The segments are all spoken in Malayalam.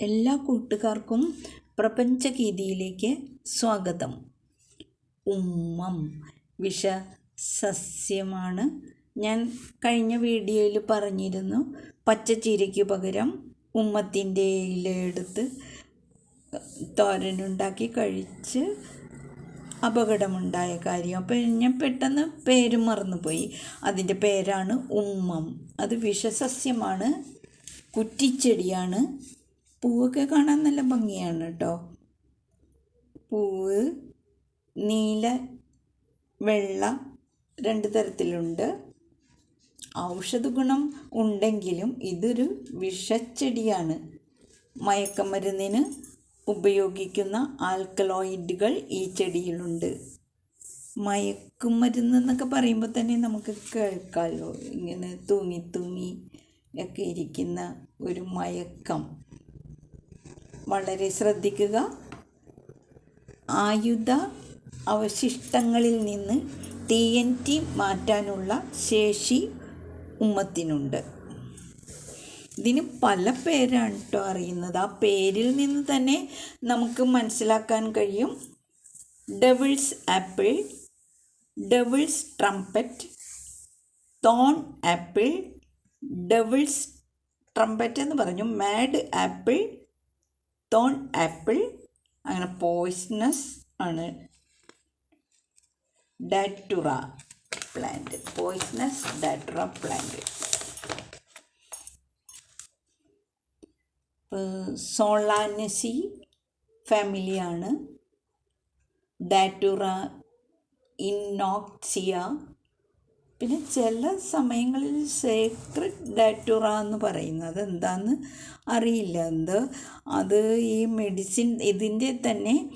എല്ലാ കൂട്ടുകാർക്കും പ്രപഞ്ചഗീതിയിലേക്ക് സ്വാഗതം. ഉമ്മം വിഷ സസ്യമാണ് ഞാൻ കഴിഞ്ഞ വീഡിയോയിൽ പറഞ്ഞിരുന്നു പച്ചച്ചീരയ്ക്ക് പകരം ഉമ്മത്തിന്റെ ഇല എടുത്ത് തോരനുണ്ടാക്കി കഴിച്ച് അപകടമുണ്ടായ കാര്യം. അപ്പോൾ ഞാൻ പെട്ടെന്ന് പേര് മറന്നുപോയി. അതിന്റെ പേരാണ് ഉമ്മം. അത് വിഷസസ്യമാണ് കുറ്റിച്ചെടിയാണ്. പൂവൊക്കെ കാണാൻ നല്ല ഭംഗിയാണ് കേട്ടോ പൂവ് നീല വെള്ള രണ്ട് തരത്തിലുണ്ട്. ഔഷധ ഗുണം ഉണ്ടെങ്കിലും ഇതൊരു വിഷച്ചെടിയാണ്. മയക്കമരുന്നിന് ഉപയോഗിക്കുന്ന ആൽക്കലോയിഡുകൾ ഈ ചെടിയിലുണ്ട്. മയക്കുമരുന്ന് എന്നൊക്കെ പറയുമ്പോൾ തന്നെ നമുക്ക് കേൾക്കാമല്ലോ ഇങ്ങനെ തൂങ്ങി തൂങ്ങി ഒക്കെ ഇരിക്കുന്ന ഒരു മയക്കം. വളരെ ശ്രദ്ധിക്കുക. ആയുധ അവശിഷ്ടങ്ങളിൽ നിന്ന് ടി എൻ ടി മാറ്റാനുള്ള ശേഷി ഉമ്മത്തിനുണ്ട്. ഇതിന് പല പേരാണ് കേട്ടോ അറിയുന്നത്. ആ പേരിൽ നിന്ന് തന്നെ നമുക്ക് മനസ്സിലാക്കാൻ കഴിയും. Devil's apple devil's trumpet thorn apple devil's trumpet എന്ന് പറഞ്ഞു. മാഡ് ആപ്പിൾ തോൺ ആപ്പിൾ അങ്ങനെ പോയ്സണസ് ആണ്. Datura plant poisonous datura plant Solanaceae ഫാമിലിയാണ് ഡാറ്റുറ ഇന്നോക്സിയ പിന്നെ ചില സമയങ്ങളിൽ സേക്രഡ് ഡാറ്റുറ എന്ന് പറയുന്നത് എന്താന്ന് അറിയില്ല. എന്ത്? അത് ഈ മെഡിസിൻ ഇതിന്റെ തന്നെ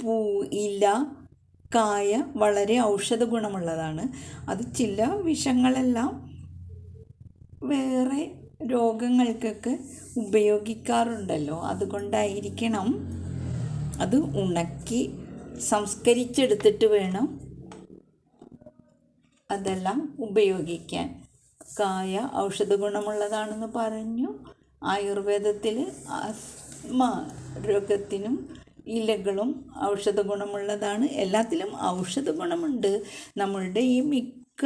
പൂ ഇല കായ വളരെ ഔഷധ ഗുണമുള്ളതാണ്. അത് ചില വിഷങ്ങളെല്ലാം വേറെ രോഗങ്ങൾക്കൊക്കെ ഉപയോഗിക്കാറുണ്ടല്ലോ. അതുകൊണ്ടായിരിക്കണം അത് ഉണക്കി സംസ്കരിച്ചെടുത്തിട്ട് വേണം അതെല്ലാം ഉപയോഗിക്കാൻ. കായ ഔഷധ ഗുണമുള്ളതാണെന്ന് പറഞ്ഞു. ആയുർവേദത്തിൽ ആസ്മ രോഗത്തിനും ഇലകളും ഔഷധ ഗുണമുള്ളതാണ്. എല്ലാത്തിലും ഔഷധ ഗുണമുണ്ട്. നമ്മളുടെ ഈ മിക്ക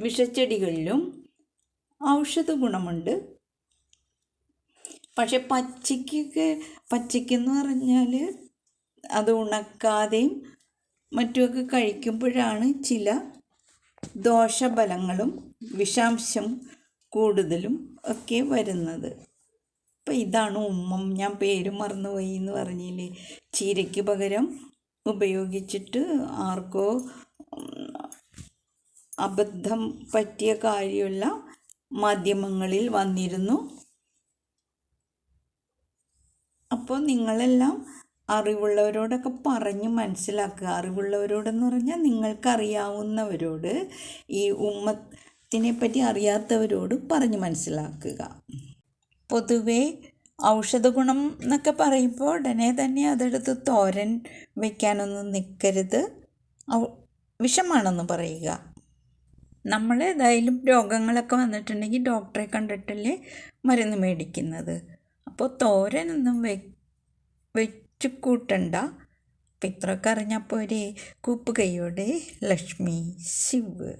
വിഷച്ചെടികളിലും ഔഷധ ഗുണമുണ്ട്. പക്ഷെ പച്ചയ്ക്കൊക്കെ പച്ചയ്ക്കെന്ന് പറഞ്ഞാൽ അത് ഉണക്കാതെയും മറ്റുമൊക്കെ കഴിക്കുമ്പോഴാണ് ചില ദോഷഫലങ്ങളും വിഷാംശം കൂടുതലും ഒക്കെ വരുന്നത്. അപ്പം ഇതാണ് ഉമ്മം. ഞാൻ പേര് മറന്നുപോയി എന്ന് പറഞ്ഞില്ലേ? ചീരയ്ക്ക് പകരം ഉപയോഗിച്ചിട്ട് ആർക്കോ അബദ്ധം പറ്റിയ കാര്യമുള്ള മാധ്യമങ്ങളിൽ വന്നിരുന്നു. അപ്പോൾ നിങ്ങളെല്ലാം അറിവുള്ളവരോടൊക്കെ പറഞ്ഞ് മനസ്സിലാക്കുക. അറിവുള്ളവരോടെന്ന് പറഞ്ഞാൽ നിങ്ങൾക്കറിയാവുന്നവരോട് ഈ ഉമ്മത്തിനെ പറ്റി അറിയാത്തവരോട് പറഞ്ഞ് മനസ്സിലാക്കുക. പൊതുവേ ഔഷധ ഗുണം എന്നൊക്കെ പറയുമ്പോൾ ഉടനെ തന്നെ അതെടുത്ത് തോരൻ വയ്ക്കാനൊന്നും നിൽക്കരുത് വിഷമാണെന്ന് പറയുക. നമ്മൾ ഏതായാലും രോഗങ്ങളൊക്കെ വന്നിട്ടുണ്ടെങ്കിൽ ഡോക്ടറെ കണ്ടിട്ടല്ലേ മരുന്ന് മേടിക്കുന്നത്. അപ്പോൾ തോരനൊന്നും വെ വെച്ച് കൂട്ടണ്ട അപ്പം ഇത്രയൊക്കെ അറിഞ്ഞപ്പോൾ ഒരു കൂപ്പ് കൈയോടെ ലക്ഷ്മി ശിവ്.